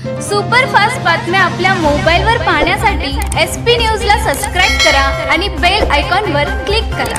Superfast बातम्या आपल्या मोबाईलवर पाहण्यासाठी एस पी न्यूजला सबस्क्राईब करा आणि बेल आयकॉनवर क्लिक करा.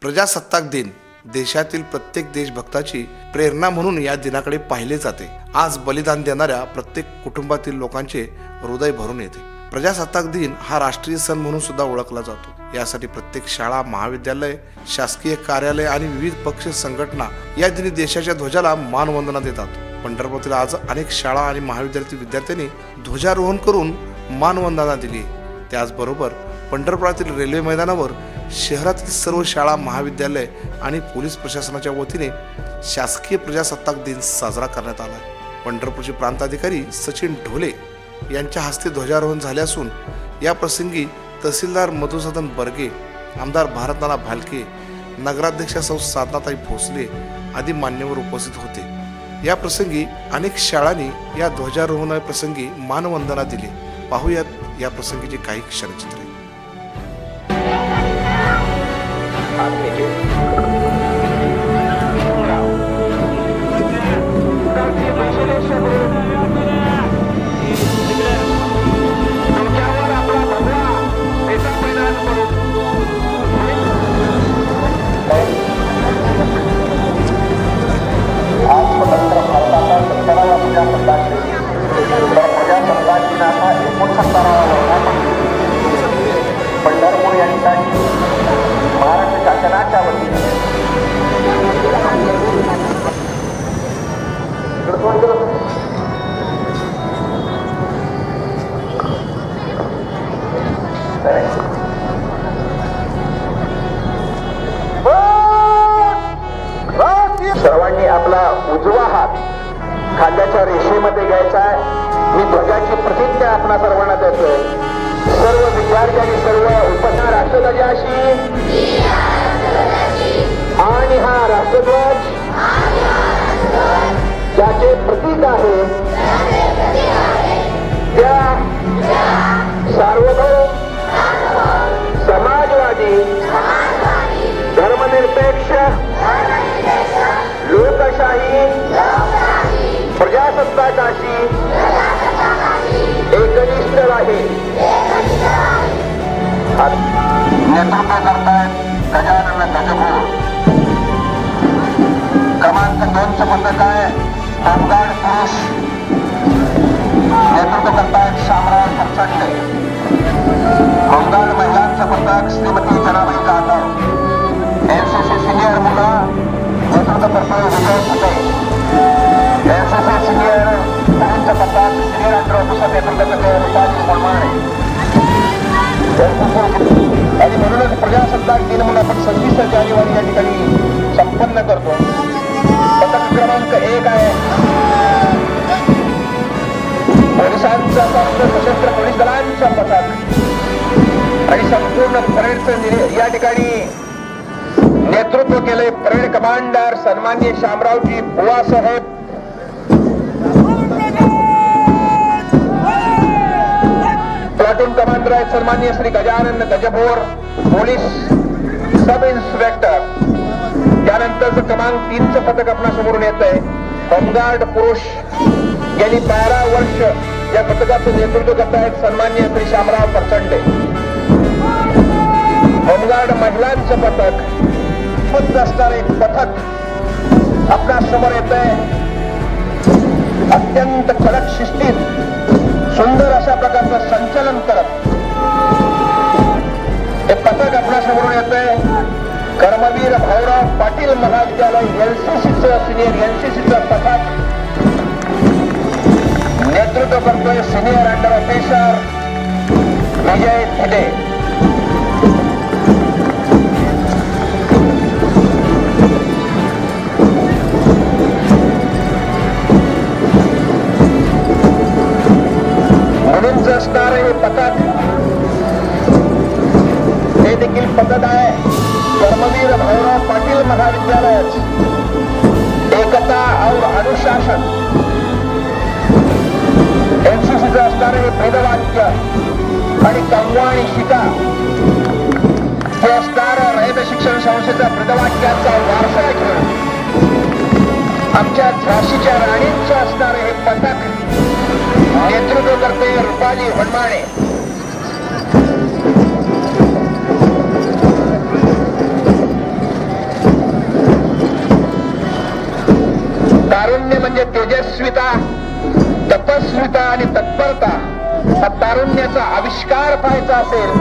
प्रजासत्ताक दिन देशातील प्रत्येक देशभक्ताची प्रेरणा म्हणून या दिनाकडे पाहिले जाते. आज बलिदान देणाऱ्या प्रत्येक कुटुंबातील लोकांचे हृदय भरून येते. प्रजासत्ताक दिन हा राष्ट्रीय सण म्हणून सुद्धा ओळखला जातो. यासाठी प्रत्येक शाळा महाविद्यालय शासकीय कार्यालय आणि विविध पक्ष संघटना या दिनी देशाच्या ध्वजाला मानवंदना देतात. पंढरपूरतील आज अनेक शाळा आणि महाविद्यालयातील विद्यार्थ्यांनी ध्वजारोहण करून मानवंदना दिली. त्याचबरोबर पंढरपुरातील रेल्वे मैदानावर शहरातील सर्व शाळा महाविद्यालय आणि पोलीस प्रशासनाच्या वतीने शासकीय प्रजासत्ताक दिन साजरा करण्यात आला. पंढरपूरचे प्रांताधिकारी सचिन ढोले यांच्या हस्ते ध्वजारोहण झाले असून या प्रसंगी तहसीलदार मधुसूदन बर्गे आमदार भारतनाना भालके नगराध्यक्षा सौ साधनाताई भोसले आदी मान्यवर उपस्थित होते. या प्रसंगी अनेक शाळांनी या ध्वजारोहणाप्रसंगी मानवंदना दिली. पाहूयात या प्रसंगीचे काही क्षणचित्रे. या ठिकाणी महाराष्ट्र शासनाच्या वतीने सर्वांनी आपला उजवा हात खांद्याच्या रेषेमध्ये घ्यायचा आहे. मी ध्वजाची प्रतिज्ञा आपणा सर्वांना देतोय. सर्व विद्यार्थी आणि सर्व राष्ट्रध्वजाशी आणि हा राष्ट्रध्वज. ज्याचे प्रतीक आहे. त्या सार्वभौम समाजवादी धर्मनिरपेक्ष लोकशाही प्रजासत्ताकाशी एकनिष्ठ राहील नेतृत्व करतायत गजानन गजभूर क्रमांक दोनचं पथक आहे. होमगार्ड पुरुष आणि संपूर्ण परेडचं निरी- या ठिकाणी नेतृत्व केले परेड कमांडर सन्मान्य शामरावजी बुवा साहेब. प्लाटून कमांडर आहेत सन्मान्य Shri Gajanan Gajbhor police sub inspector. त्यानंतरच क्रमांक तीनचं पथक आपल्या समोरून येत आहे होमगार्ड पुरुष. गेली बारा वर्ष या पथकाचं नेतृत्व करत आहेत सन्मान्य श्री शामराव परचंडे. होमगार्ड महिलांचं पथक. खुद्द असणारे पथक आपल्यासमोर येत आहे अत्यंत कडक शिस्तीत सुंदर अशा प्रकारचं संचलन करत. हे पथक आपल्यासमोर येत आहे कर्मवीर भाऊराव पाटील महाविद्यालय एनसीसीचं सिनियर एनसीसीचं पथक. नेतृत्व करतोय senior under officer Vijay Thide पथक हे देखील पथक आहे. कर्मवीर भाऊराव पाटील महाविद्यालय एकता और अनुशासन. एनसीसीचं असणारे हे भेदवाक्य आणि कमवा आणि शिका. हे असणार रयत शिक्षण संस्थेचा भेदवाक्याचा वारसा घेऊन. आमच्या झाशीच्या राणींचं असणारे हे पथक नेतृत्व करते रुपाली वनमाणे तारुण्य म्हणजे तेजस्विता तपस्विता आणि तत्परता. हा तारुण्याचा आविष्कार पाहायचा असेल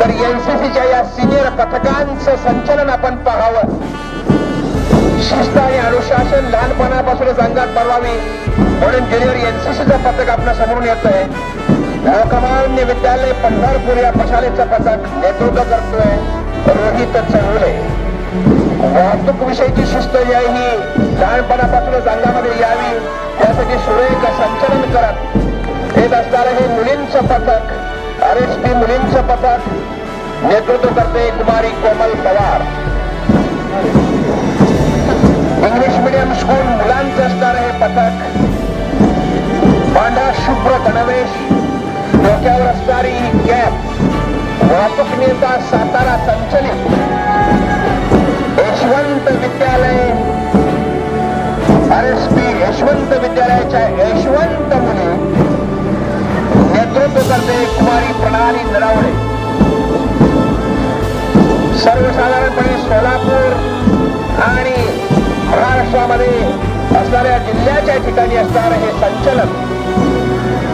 तर एनसीसीच्या या सिनियर पथकांचं संचलन आपण पाहावं. शासन अनुशासन लहानपणापासूनच अंगात परवावी म्हणून ज्युनियर एनसीसीचं पथक आपल्या समोरून येत आहे कमान्य विद्यालय पंढरपूर या प्रशालेचं पथक नेतृत्व करतोय रोहित चौले वाहतूक विषयीची शिस्त जी ही लहानपणापासूनच अंगामध्ये यावी त्यासाठी सुरेख संचलन करत येत असणारं हे मुलींचं पथक आर एस पी मुलींचं पथक नेतृत्व करते Kumari Komal Pawar. English medium school मुलांचं असणारं हे पथक. पांढरा शुभ्र गणवेश डोक्यावर असणारी ही कॅप वाहतूक नेता सातारा संचलित. यशवंत विद्यालय आर एस पी यशवंत विद्यालयाच्या यशवंत मुली. नेतृत्व करते कुमारी प्रणाली नरावडे सर्वसाधारण असणाऱ्या जिल्ह्याच्या ठिकाणी असणारं हे संचलन.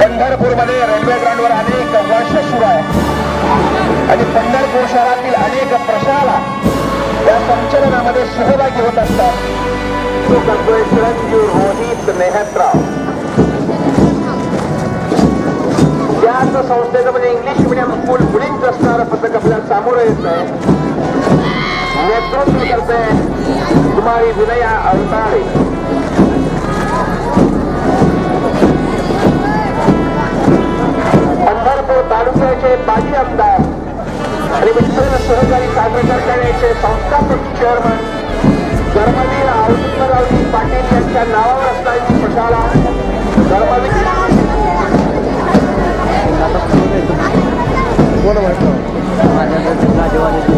पंढरपूरमध्ये रेल्वे ग्राउंडवर अनेक वर्ष सुरू आहे. आणि पंढरपूर शहरातील अनेक प्रशाला या संचलनामध्ये सहभागी होत असतात. तो करतोय चिरंजीव रोहित मेहत्राव त्याच संस्थेचं म्हणजे इंग्लिश मिडियम स्कूल मुलींचं असणारं पथक आपल्याला सामोरं येत आहे. नेतृत्व करते कुमारी विनया अंताळे पंढरपूर माजी आमदार आणि मित्र सहकारी साजरे करण्याचे संस्थापक चेअरमन धर्मवीर औदुंबरावजी पाटील यांच्या नावावर असणारी प्रशाला धर्मवीर धर्मवीर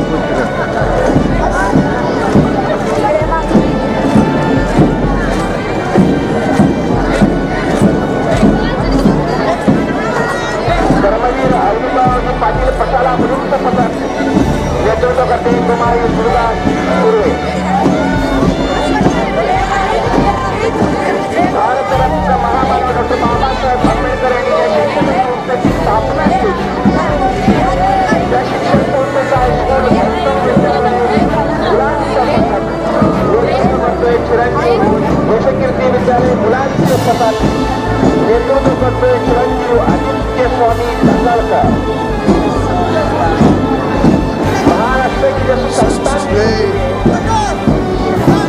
नेतृत्व करतोय चिरंजीव आदित्य स्वामी तांदळकर महाराष्ट्राची जशी संस्थांची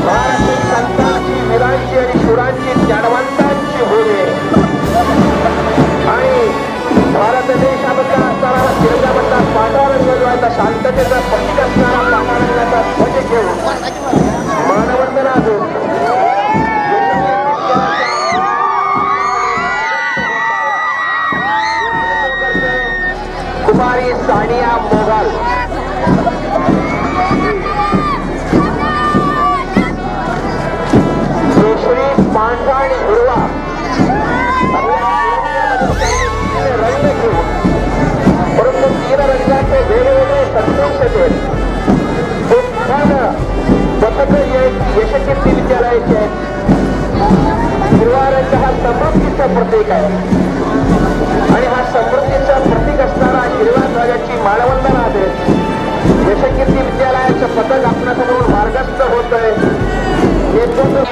महाराष्ट्राची संतांची वीरांची आणि शूरांची ज्ञानवंतांची होणे आणि भारत देशामधला असणारा तिरंगामधला पांढरा रंग जो आहे त्या शांततेचा संदेश देत हे छान पथक यशकीर्ती विद्यालयाचे आहेत. हा समृद्धीचा प्रतीक आहे. आणि हा समृद्धीचा प्रतीक असणारा हिरव्या ध्वजाची मानवंदना देत यशकीर्ती विद्यालयाचं पथक आपल्यासमोर मार्गस्थ होत आहे नेतृत्व